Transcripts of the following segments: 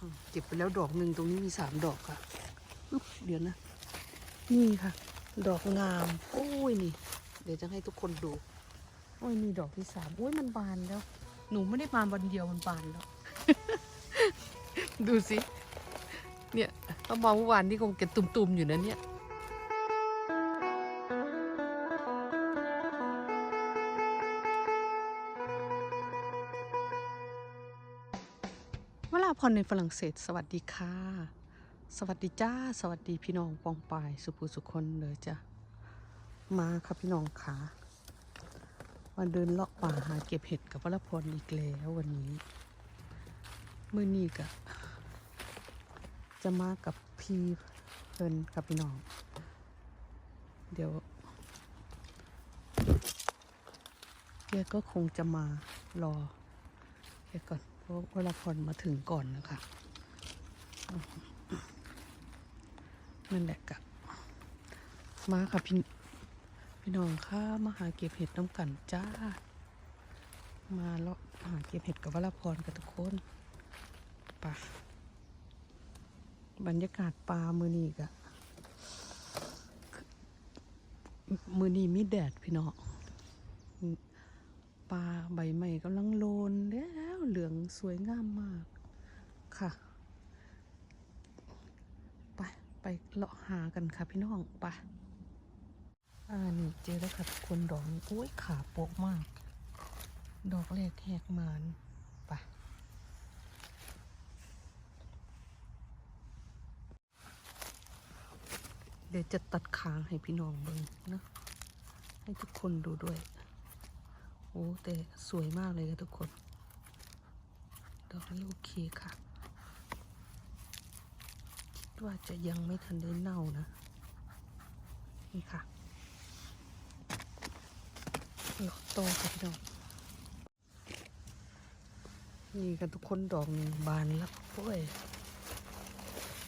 อืมเก็บไปแล้วดอกหนึ่งตรงนี้มีสามดอกค่ะอึ๊บเดี๋ยวนะ นี่ค่ะ ดอกงาม โอ้ยนี่ เดี๋ยวจะให้ทุกคนดู โอ้ยนี่ดอกที่สามโอ้ยมันบานแล้ว หนูไม่ได้มาวันเดียวมันบานแล้ว ดูสิ เนี่ยถ้ามาเมื่อวานนี่คงเก็บตุ่มๆอยู่นะเนี่ย เวลาพรในฝรั่งเศส สวัสดีค่ะ สวัสดีจ้า สวัสดีพี่น้องปองปายสุภูสุคนเลยจ้ะ มาครับพี่น้องค่ะมาเดินเลาะป่าหาเก็บเห็ดกับวรพรอีกแล้ววันนี้เมื่อนี้กะจะมากับพี่เพิ่นกับพี่น้อง เดี๋ยวแกก็คงจะมารอแกก่อน ราะวรพรมาถึงก่อนนะคะนั่นแหละกะมาค่ะพี่พี่น้องค่ะมาหาเก็บเห็ดน้ำกันจ้า มาเลาะหาเก็บเห็ดกับวรพรกับทุกคนป่ะบรรยากาศปลามือนีกะมือนีมีแดดพี่น้อง ปลาใบใหม่กำลังโลนแล้วเหลืองสวยงามมากค่ะ ไป ไปเลาะหากันค่ะพี่น้องไปอ่านี่เจอแล้วค่ะทุกคนดอกนี้โอ้ยขาโปกมาก ดอกแรกแหกมานไปเดี๋ยวจะตัดคางให้พี่น้องเบิ่งนะ ให้ทุกคนดูด้วย โอ้แต่สวยมากเลยค่ะทุกคน ดอกนี้โอเคค่ะ คิดว่าจะยังไม่ทันได้เน่านะ นี่ค่ะหลอกโตค่ะพี่น้อง นี่กันทุกคนดอกนึงบานแล้วโอ้ย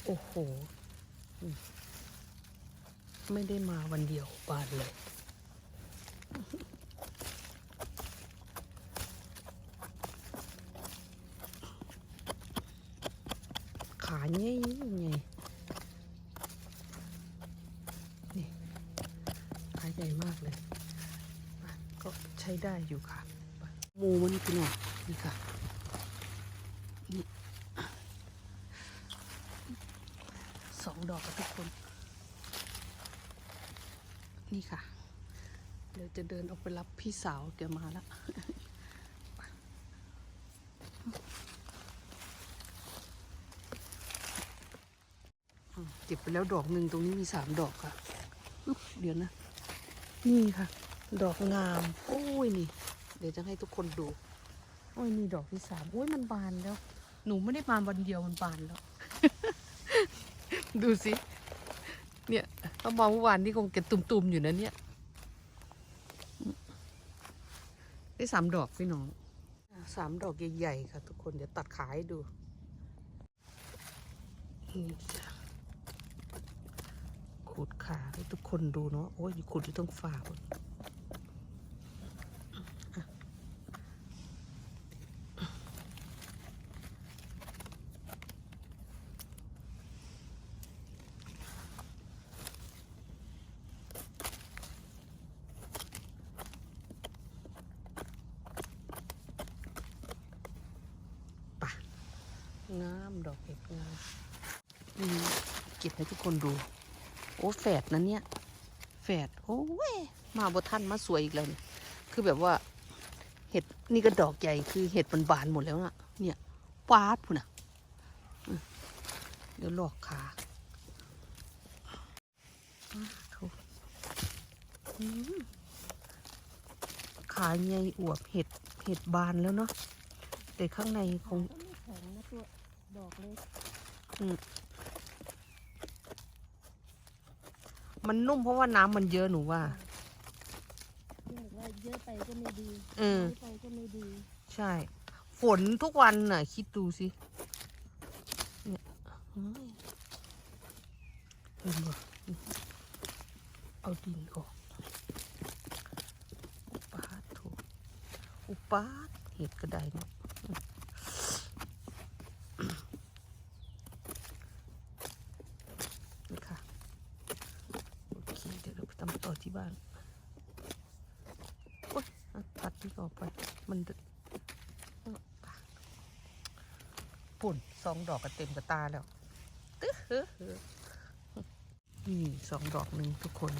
โอ้โห ไม่ได้มาวันเดียวบานเลย ขาเงี้ยไงนี่ขาใหญ่มากเลยก็ใช้ได้อยู่ค่ะหมูมันพี่น้อนี่ค่ะนี่สองดอกกับทุกคน นี่ค่ะ เดี๋ยวจะเดินออกไปรับพี่สาวแกมาแล้ว อืมเก็บไปแล้วดอกหนึ่งตรงนี้มีสามดอกค่ะอึ๊บเดี๋ยวนะ นี่ค่ะ ดอกงาม โอ้ยนี่ เดี๋ยวจะให้ทุกคนดู โอ้ยนี่ดอกที่สามโอ้ยมันบานแล้ว หนูไม่ได้มาวันเดียวมันบานแล้ว ดูสิ เนี่ยถ้ามาเมื่อวานนี่คงเก็บตุ่มๆอยู่นะเนี่ย ได้สามดอกพี่น้องสามดอกใหญ่ๆค่ะ ทุกคนเดี๋ยวตัดขายให้ดูนี่จ้ะ ขูดขาให้ทุกคนดูเนาะโอ้ยขูดอยู่ตรงฝ่าบนอะงามดอกเห็ดงามดีเก็บให้ทุกคนดู โอ้แฝดนะเนี่ยแฝดโอ้ยมาบท่านมาสวยอีกแล้วเนี่ยคือแบบว่า เห็ดนี่ก็ดอกใหญ่คือเห็ดมันบานหมดแล้วน่ะเนี่ยปาดพุ่นน่ะอืมเดี๋ยวหลอกขาอ้าวโถอืมขาใหญ่อวบเห็ดเห็ดบานแล้วเนาะแต่ข้างในคงก็ไม่แข็งนะตัวดอกเล็ก มันนุ่มเพราะว่าน้ำมันเยอะหนูว่าที่บอกว่าเยอะไปก็ไม่ดีเออ น้อยไปก็ไม่ดีใช่ ฝนทุกวันน่ะ คิดดูสิเนี่ยเฮ้ยเห็นบ่เอาดินออกอุปาทโถอุปาทเห็ดกระไดเนาะ ที่บ้านโอ๊ยอะตัดที่ออกไป มันดึปุ่นสอง ดอกก็เต็มกระตาแล้วตึ๊ดนี่สองดอกหนึ่งทุกคน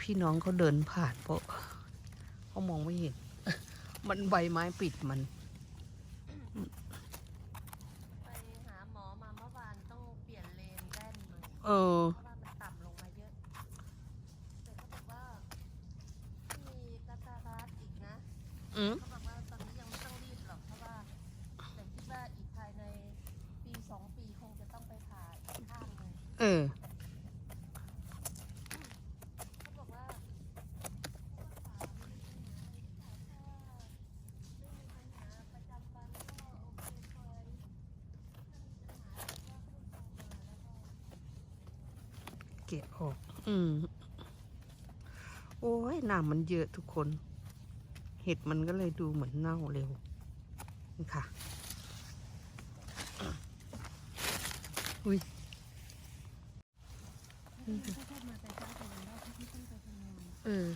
พี่น้องเขาเดินผ่านเพราะเขามองไม่เห็น มันใบไม้ปิดมันไปหาหมอมาเมื่อวานต้องเปลี่ยนเลนแว่นใหม่เออเพราะว่ามันต่ำลงมาเยอะแต่เขาบอกว่ามีกาตาราสอีกนะอืม วก็เก็บออก อืม โอ้ยน้ำมันเยอะทุกคน เห็ดมันก็เลยดูเหมือนเน่าเร็ว นี่ค่ะ อุ้ย ถ้าเข้ามาแต่เช้าแต่วันแรกที่ต้องไปทำงานเออ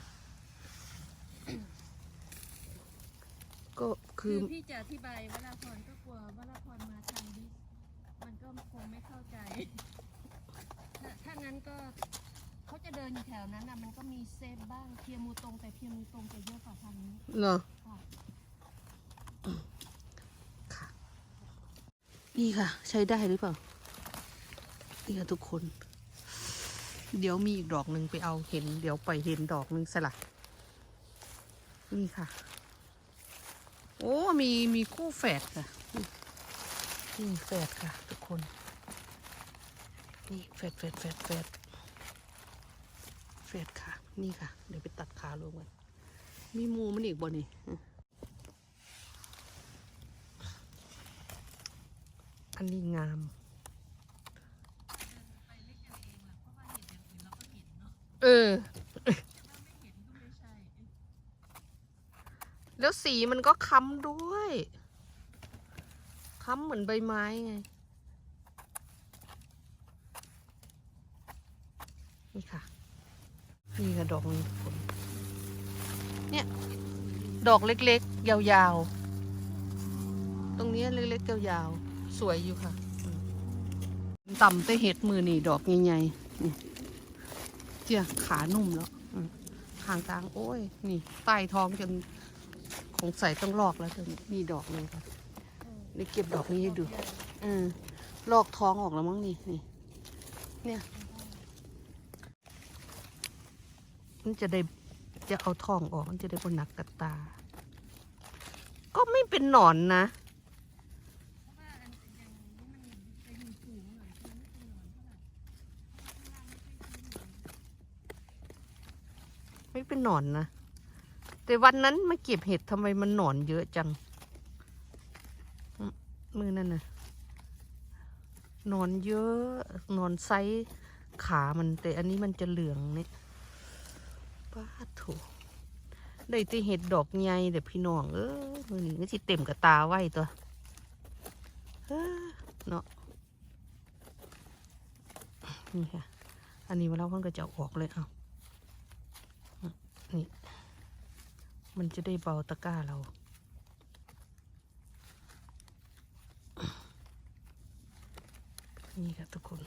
ก็คืคืออพี่จะอธิบายวราพรก็กลัววราพรมาทางดิสมันก็คงไม่เข้าใจถ้าถ้างั้นก็เขาจะเดินอยู่แถวนั้นนะมันก็มีเซฟบ้างเพียมูตรงแต่เพียมูตรงจะเยอะกว่าทางนี้เนาะค่ะค่ะนี่ค่ะ ใช้ได้หรือเปล่า นี่ค่ะทุกคน เดี๋ยวมีอีกดอกหนึ่งไปเอาเห็น เดี๋ยวไปเห็นดอกหนึ่งสละนี่ค่ะ โอ้มีมีคู่แฝดค่ะนี่แฝดค่ะ ทุกคน นี่แฝดแฝดแฝดแฝดแฝดค่ะ นี่ค่ะ เดี๋ยวไปตัดขาลงกันมีมูมันอีกบ่นี่อันนี้งาม เออแล้วสีมันก็ค้ำด้วย ค้ำเหมือนใบไม้ไง นี่ค่ะ นี่ค่ะดอกนี้นเนี่ย ดอกเล็กๆ ยาวๆ ตรงนี้เล็กๆ ยาวๆ สวยอยู่ค่ะ ต่ำแต่เห็ดมือนี่ดอกใหญ่ๆ เจียขานุ่มแล้วอืมทางกลางโอ้ย นี่ใต้ท้องจนคงใส่ต้องลอกแล้วจนมีดอกเลยค่ะนี่เก็บดอกนี้ให้ดูเออลอกท้องออกแล้วมั้งนี่นี่เนี่ยมันจะได้จะเอาท้องออกมันจะได้บนหนักกับตา ก็ไม่เป็นหนอนนะเพราะว่าอันอย่างนี้มันจะอยู่สูงหน่อยมันไม่เป็นหนอนเท่าไหร่เพราะว่าข้างล่าง ไม่เหมือนไป็นหนอนนะ แต่วันนั้นมาเก็บเห็ดทำไมมันหนอนเยอะจัง มือนั่นนะหนอนเยอะหนอนไซส์ขามันแต่อันนี้มันจะเหลืองเนี่ยป้าโถได้ตีเห็ดดอกใหญ่เดี๋ยวพี่น้องเออมือนี้ก็สิเต็มกับตาไว้ตัวเออเนาะนี่ค่ะ อันนี้เวลาเพิ่นก็จะเอาออกเลยเอา นี่ มันจะได้เบาตะกร้าเรา นี่ค่ะทุกคน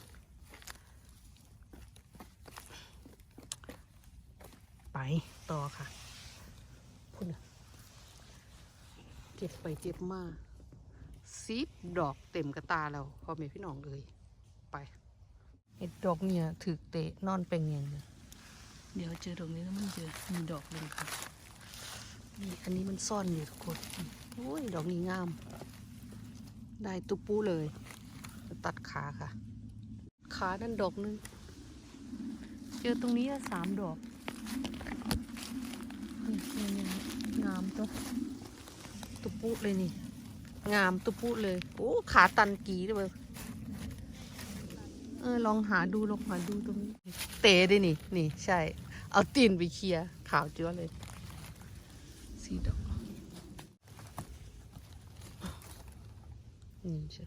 ไปต่อค่ะคุณน่ะเก็บไปเก็บมาซีบดอกเต็มกระตาเราพอแม่พี่น้องเลย ไปเห็ดดอกเนี่ยถือเตะนอนเป็นอย่างเลย เดี๋ยวเจอดอกนี้แล้วมันเจอมีดอกหนึ่งค่ะนี่อันนี้มันซ่อนอยู่ทุกคนโอ้ยดอกนี้งาม ได้ตุ๊ปูเลย ตัดขาค่ะ ขานั่นดอกนึง เจอตรงนี้อะสามดอกนี่นี่งามตัวตุ๊ปูเลยนี่ งามตุ๊ปูเลย โอ้ขาตันกีเลยเออลองหาดูลองหาดูตรงนี้ เตะด้วยนี่ นี่ใช่ เอาตีนไปเคลียร์ขาวจ้วเลย สีดอกนี่ใช่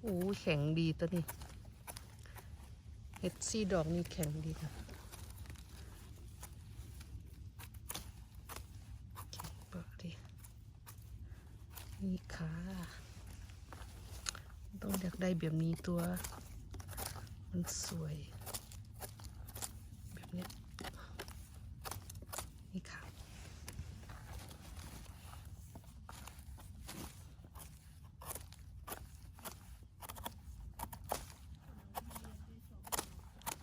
โอ้แข็งดีตัวนี้เห็ดซี่ดอกนี่แข็งดีค่ะเปิดดินี่ค่ะ ต้องอยากได้แบบนี้ตัว มันสวย นี้ยนี่ค่ะ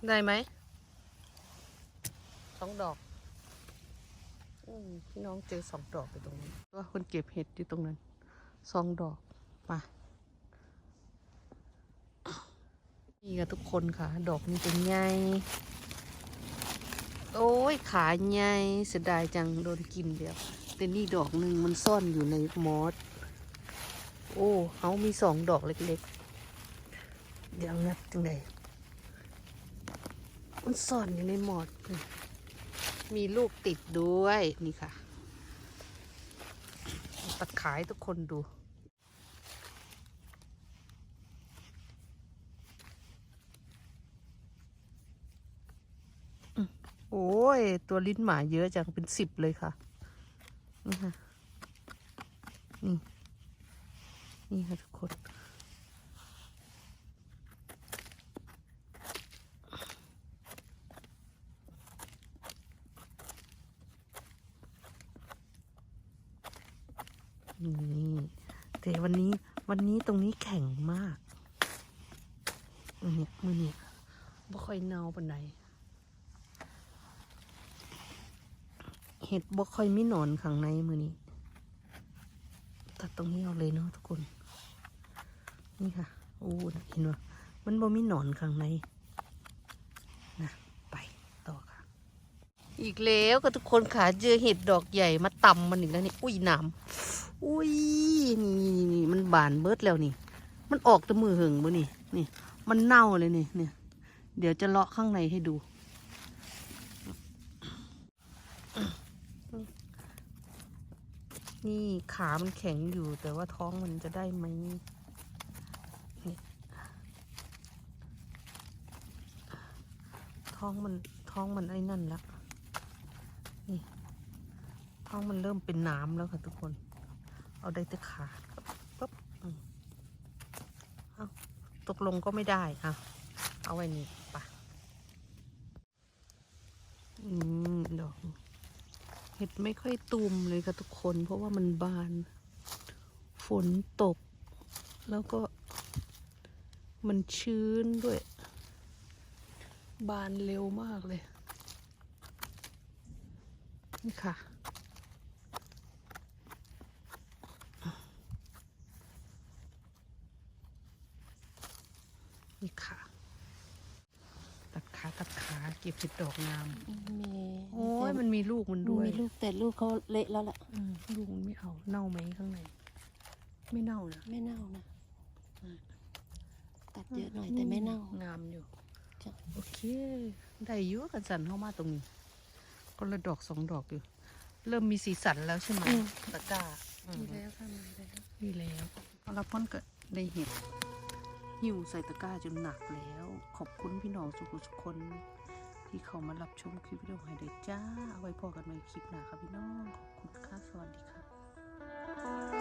ได้ไหมสองดอกอพี่น้องเจอสองดอกอยู่ตรงนี้ว่าคนเก็บเห็ดอยู่ตรงนั้นสองดอกมานี่ค่ะทุกคนค่ะ ดอกนี้เป็นไง โอ้ยขาใหญ่เสียดายจังโดนกินเดียวแต่นี่ดอกหนึ่งมันซ่อนอยู่ในมอสโอ้เขามีสองดอกเล็กๆ เดี๋ยวงัดจังไดมันซ่อนอยู่ในหมอดมีลูกติดด้วยนี่ค่ะตัดขายทุกคนดู โอ้ย ตัวลิ้นหมาเยอะจังเป็นสิบเลยค่ะ นี่ค่ะ นี่ นี่ค่ะทุกคนนี่แต่วันนี้วันนี้ตรงนี้แข็งมากมือเนี่ยมือเนี่ยบ่ค่อยเนาปันใด เห็ดบ่ค่อยมีหนอนข้างในมือนี้ ตัดตรงนี้เอาเลยเนาะทุกคน นี่ค่ะ โอ้นะเห็นว่ามันบ่มีหนอนข้างในนะไปต่อค่ะ อีกแล้วก็ทุกคนขาเจอเห็ดดอกใหญ่มาตำมันอีกแล้วนี่อุ้ยนามอุ้ยนี่นี่มันบานเบิดแล้วนี่ มันออกแตะมือหึงบ่นี่นี่ มันเน่าเลยนี่เนี่ยเดี๋ยวจะเลาะข้างในให้ดู นี่ขามันแข็งอยู่แต่ว่าท้องมันจะได้ไหมท้องมันท้องมันไอ้นั่นละนี่ ท้องมันเริ่มเป็นน้ำแล้วค่ะทุกคน เอาได้แต่ขาปั๊บอืมเอาตกลงก็ไม่ได้อะ เอาไว้นี่ปะอืมดอกเห็ด ไม่ค่อยตุ่มเลยค่ะทุกคน เพราะว่ามันบาน ฝนตก แล้วก็มันชื้นด้วย บานเร็วมากเลย นี่ค่ะ นี่ค่ะ ตัดขาตัดขาเก็บเห็ดดอกงาม มี ยมันมีลูกมันด้วยมีลูกแต่ลูกเขาเละแล้วล่ะอืมลูกมันไม่เอาเน่าไหมข้างในไม่เน่านะไม่เน่านะอืมตัดเยอะหน่อยแต่ไม่เน่างามอยู่จ้ะโอเคได้อยุ่กันสันเข้ามาตรงนี้คนละดอกสองดอกอยู่ เริ่มมีสีสันแล้วใช่ไหมตะกร้าอืมมีแล้วค่ะมีแล้วมีแล้วพอรับพ้นก็ได้เห็นหิวใส่ตะกร้าจนหนักแล้ว ขอบคุณพี่น้องทุกๆคน ที่เขามารับชมคลิปวิดีโอให้ได้จ้า เอาไว้พอกันในคลิปหน้าครับพี่น้อง ขอบคุณค่ะ สวัสดีค่ะ